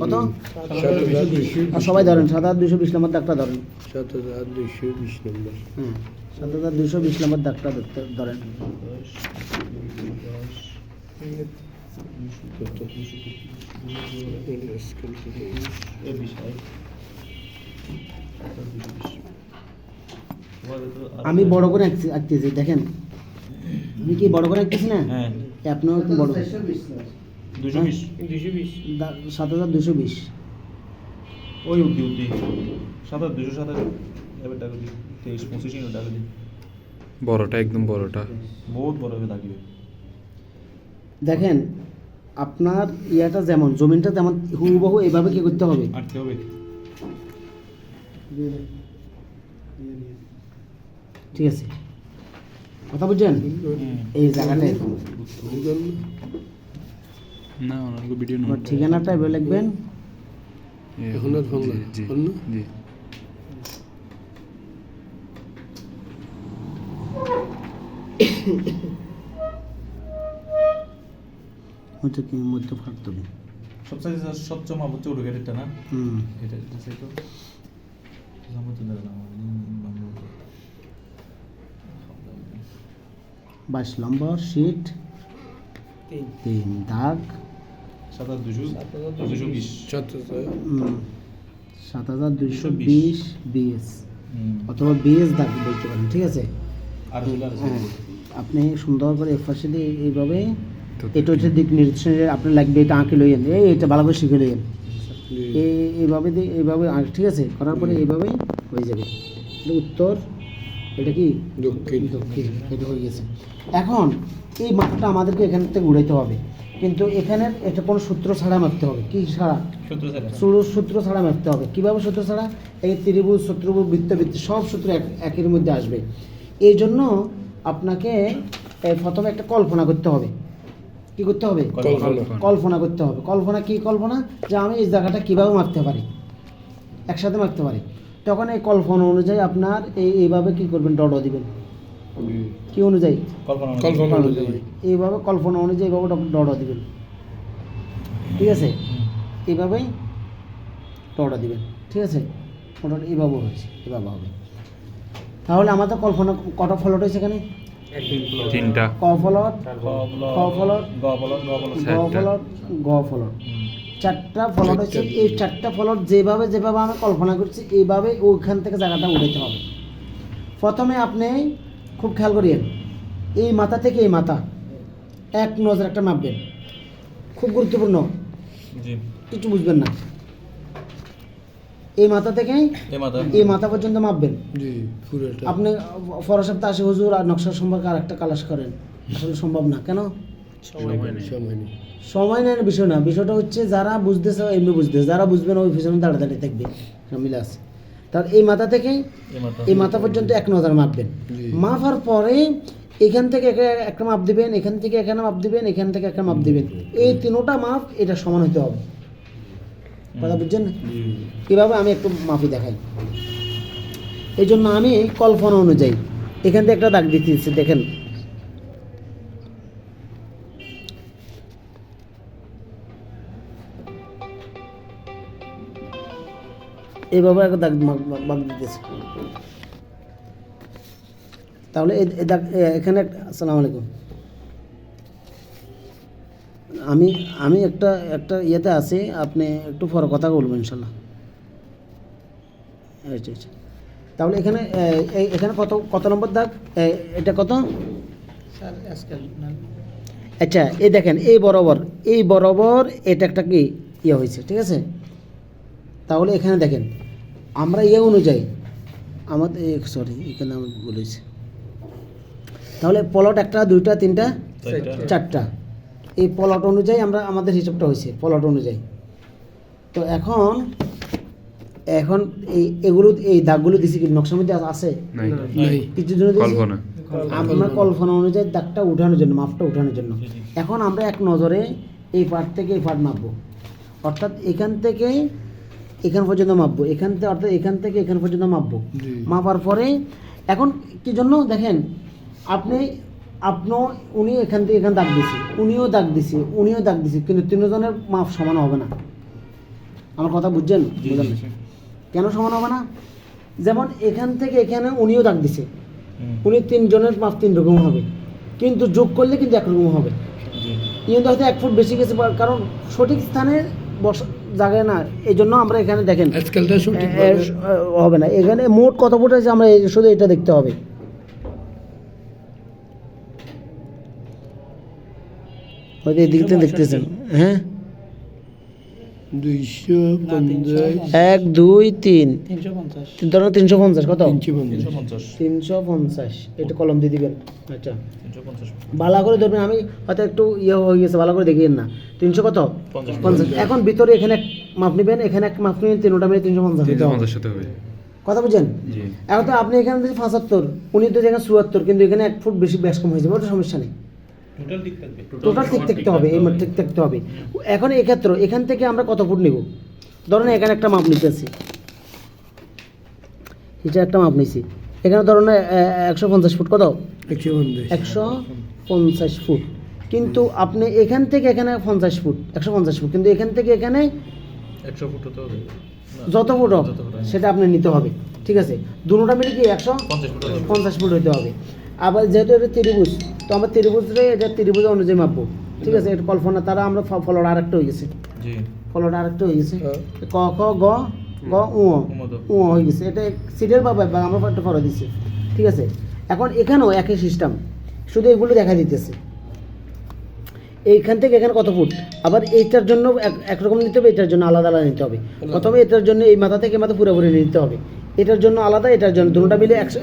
কত? সবাই ধরেন সাত হাজার দুশো বিশ নম্বর দাগটা ধরেন। সাত হাজার দুশো বিশ নম্বর। হ্যাঁ সাত হাজার দুশো বিশ নম্বর দাগটা ধরতে ধরেন। আমি বড় করে আঁকছি- আঁকতেছি দেখেন। আমি কি বড় করে আঁকতেছি না? হ্যাঁ। আপনিও বড়? দুশো বিশ। দা- সাত হাজার দুশো বিশ। ওই উদ্দি উদ্দি সাতাশ দুশো সাতাশ এবার টাকা দিই। তেইশ পঁচিশ টাকা দিই। বড়টা একদম বড়টা। বহুত বড় হবে থাকবে দেখেন আপনার ইয়াটা যেমন জমিনটা তেমন হুবহু এভাবে কি করতে হবে? ঠিক আছে। কথা বুঝছেন? এই জায়গাটা। না ভিডিও ঠিকানাটা এভাবে লিখবেন। এখন আর বাংলা জি হল জি। হচ্ছে কি মধ্যে ফাট তুলি সবচেয়ে স্বচ্ছ মাপ হচ্ছে উড়ে না? হুম। এটা এটা সেই তো আমার তো দেখলাম বাইশ নম্বর শিট তিন দাগ। সাতাশ দুশো দুশো বিশ। সাত হাজার সাত হাজার 220 বিশ বিএস। অথবা বিএস দাগ বলতে পারেন ঠিক আছে? হ্যাঁ। আপনি সুন্দর করে এর পাশে দিয়ে এইভাবে তো এটা হচ্ছে দিক নির্দেশনের আপনি লাগবে এটা আঁকে লইয়েন এই এটা ভালো করে শিখে লইয়েন এই এইভাবে দিয়ে এইভাবে আঁক ঠিক আছে? করার পরে এইভাবে হয়ে যাবে। উত্তর এটা কি? দক্ষিণ। দক্ষিণ। এটা হয়ে গেছে। এখন এই মাপটা আমাদেরকে এখান থেকে উড়াইতে হবে। কিন্তু এখানে এটা কোনো সূত্র ছাড়া মাপতে হবে। কি ছাড়া? সূত্র- সূত্র ছাড়া মাপতে হবে। কীভাবে সূত্র ছাড়া? এই ত্রিভুজ শত্রুভুজ বৃত্ত বৃত্ত সব সূত্র এক একের মধ্যে আসবে। এই জন্য আপনাকে প্রথমে একটা কল্পনা করতে হবে। কি করতে হবে? কল্পনা। কল্পনা করতে হবে। কল্পনা কি কল্পনা? যে আমি এই জায়গাটা কীভাবে মারতে পারি? একসাথে মারতে পারি। তখন এই কল্পনা অনুযায়ী আপনার এই এইভাবে কি করবেন? ডড দিবেন। কি অনুযায়ী? কল্পনা কল্পনা অনুযায়ী। এইভাবে কল্পনা অনুযায়ী এইভাবে ডড দিবেন। ঠিক আছে? এইভাবেই টটা দিবেন। ঠিক আছে? মোটামুটি এইভাবে হয়েছে এভাবে হবে। তাহলে আমাদের কল্পনা কটা ফলট হয়েছে এখানে? তিনটা। ক ফলট? খ ফলট গ বলট গ বলট গ চারটা। ফলট গ ফলট। চারটা ফলট হচ্ছে এই চারটা ফলট যেভাবে যেভাবে আমি কল্পনা করছি এইভাবে ওইখান থেকে জায়গাটা উঠাতে হবে। প্রথমে আপনি খুব খেয়াল করিয়েন এই মাথা থেকে এই মাথা এক নজর একটা মাপবেন। খুব গুরুত্বপূর্ণ। জি। কিছু বুঝবেন না। এই মাথা থেকে এই মাথা। পর্যন্ত মাপবেন। আপনি পরের সপ্তাহে আসে হুজুর আর নকশা সম্পর্কে আর একটা কালাস করেন। আসলে সম্ভব না। কেন? সময় নেয় বিষয় না। বিষয়টা হচ্ছে যারা বুঝতেছে এমনি বুঝতেছে। যারা বুঝবেন ওই পিছনে দাঁড়া দাঁড়িয়ে থাকবে। মিলে আছে। তার এই মাথা থেকে এই মাথা পর্যন্ত এক নজর মাপবেন। মাপার পরে এখান থেকে একে- একটা মাপ দিবেন এখান থেকে এখানে মাপ দিবেন এখান থেকে একটা মাপ দিবেন। এই তিনোটা মাপ এটা সমান হতে হবে। কথা বুঝছেন? জি কীভাবে আমি একটু মাপি দেখাই। এই জন্য আমি কল্পনা অনুযায়ী এখান থেকে একটা দাগ দিতেছি দেখেন। এইভাবে একটা দাগ মাপ তাহলে এই দাগ এখানে আসসালামু আলাইকুম। আমি আমি একটা একটা ইয়েতে আছি আপনি একটু পরে কথা বলবেন ইনশাল্লাহ। আচ্ছা আচ্ছা তাহলে এখানে এই- এখানে কত কত নম্বর দাগ? এটা কত? আচ্ছা এই দেখেন এই বরাবর এই বরাবর এটা একটা কি ইয়ে হয়েছে ঠিক আছে? তাহলে এখানে দেখেন আমরা ইয়ে অনুযায়ী আমাদের সরি এখানে আমি বলেছি তাহলে পলট একটা দুইটা তিনটা চারটা। এই পলট অনুযায়ী আমরা আমাদের হিসাবটা হয়েছে পলট অনুযায়ী। তো এখন এখন এই এগুলো এই দাগগুলো দিছি কি নকশার মধ্যে আছে? কিছু জন্য আপনার কল্পনা। অনুযায়ী দাগটা উঠানোর জন্য মাপটা উঠানোর জন্য। এখন আমরা এক নজরে এই পার্ট থেকে এই পার্ট মাপবো। অর্থাৎ এখান থেকে এখান পর্যন্ত মাপবো। এখান থেকে অর্থাৎ এখান থেকে এখান পর্যন্ত মাপবো। মাপার পরে এখন কি জন্য? দেখেন আপনি আপনিও উনি এখান থেকে এখান দাগ দিছে। উনিও দাগ দিছে উনিও দাগ দিছে কিন্তু তিনজনের মাপ সমান হবে না। আমার কথা বুঝছেন? বুঝলেন? কেন সমান হবে না? যেমন এখান থেকে এখানে উনিও দাগ দিছে। উনি তিনজনের মাপ তিন রকম হবে। কিন্তু যোগ করলে কিন্তু একরকম হবে। কিন্তু হয়তো এক ফুট বেশি গেছে কারণ সঠিক স্থানে বস জায়গায় না এই জন্য আমরা এখানে দেখেন হবে না। এখানে মোট কত ফুট আছে আমরা শুধু এটা দেখতে হবে। হয়তো এই দিকটা দেখতেছেন। হ্যাঁ? দুইশো পঞ্চাশ। এক দুই তিন। ধরো তিনশো পঞ্চাশ কত? তিনশো পঞ্চাশ। তিনশো তিনশো পঞ্চাশ। এটা কলম দিয়ে দিবেন। আচ্ছা। ভালো করে ধরবেন। আমি হয়তো একটু ইয়ে হয়ে গেছে ভালো করে দেখিয়েন না। তিনশো কত? পঞ্চাশ। এখন ভিতরে এখানে এক মাপ নেবেন এখানে এক মাপ নেবেন তিনটা মিলে তিনশো পঞ্চাশ। তিনশো পঞ্চাশ কথা বুঝছেন? এখন তো আপনি এখানে পঁচাত্তর উনি তো যেখানে চুয়াত্তর কিন্তু এখানে এক ফুট বেশি ব্যাস কম হয়ে যাবে ওটা সমস্যা নেই। টোটাল ঠিক থাকবে। টোটাল ঠিক থাকতে হবে এই ঠিক থাকতে হবে। এখন এক্ষেত্রে এখান থেকে আমরা কত ফুট নিব? ধরুন এখানে একটা মাপ নিতেছি। এটা একটা মাপ নিছি। এখানে ধরুন একশো পঞ্চাশ ফুট কত? একশো পঞ্চাশ। ফুট। কিন্তু আপনি এখান থেকে এখানে পঞ্চাশ ফুট একশো পঞ্চাশ ফুট কিন্তু এখান থেকে এখানে একশো ফুট হতে হবে। যত ফুট। সেটা আপনি নিতে হবে। ঠিক আছে? দুটোটা মিলে কি একশো? পঞ্চাশ ফুট হতে হবে। আবার যেহেতু এটা ত্রিভুজ তো আমরা ত্রিভুজরে এটা ত্রিভুজ অনুযায়ী মাপবো। ঠিক আছে? এটা কল্পনা তারা আমরা ফ- ফলটা আরেকটা হয়ে গেছে। জি। ফলটা আরেকটা হয়ে গেছে। ক খ গ গ উ। উ হয়ে গেছে। এটা সিরিয়াল বা বা আমরা একটা ফলো দিচ্ছি ঠিক আছে? এখন এখানেও একই সিস্টেম শুধু এগুলো দেখা দিতেছে। এইখান থেকে এখানে কত ফুট? আবার এইটার জন্য এক- একরকম নিতে হবে এটার জন্য আলাদা আলাদা নিতে হবে। প্রথমে এটার জন্য এই মাথা থেকে মাথা পুরোপুরি নিতে হবে। এটার জন্য আলাদা এটার জন্য দুটোটা মিলে একশো